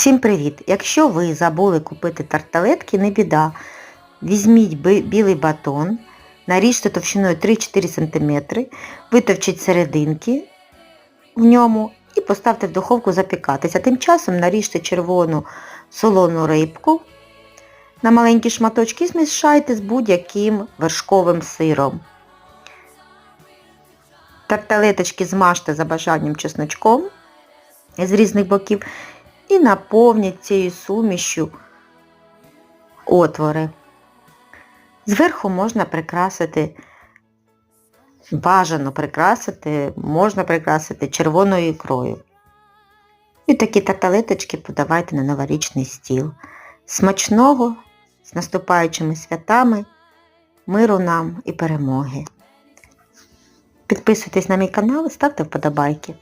Всім привіт! Якщо ви забули купити тарталетки, не біда. Візьміть білий батон, наріжте товщиною 3-4 см, витовчіть серединки в ньому і поставте в духовку запікатися. Тим часом наріжте червону солону рибку на маленькі шматочки і змішайте з будь-яким вершковим сиром. Тарталеточки змажте за бажанням чесночком з різних боків і наповнять цією сумішю отвори. Зверху можна прикрасити, бажано прикрасити, можна прикрасити червоною ікрою. І такі тарталеточки подавайте на новорічний стіл. Смачного, з наступаючими святами, миру нам і перемоги. Підписуйтесь на мій канал і ставте вподобайки.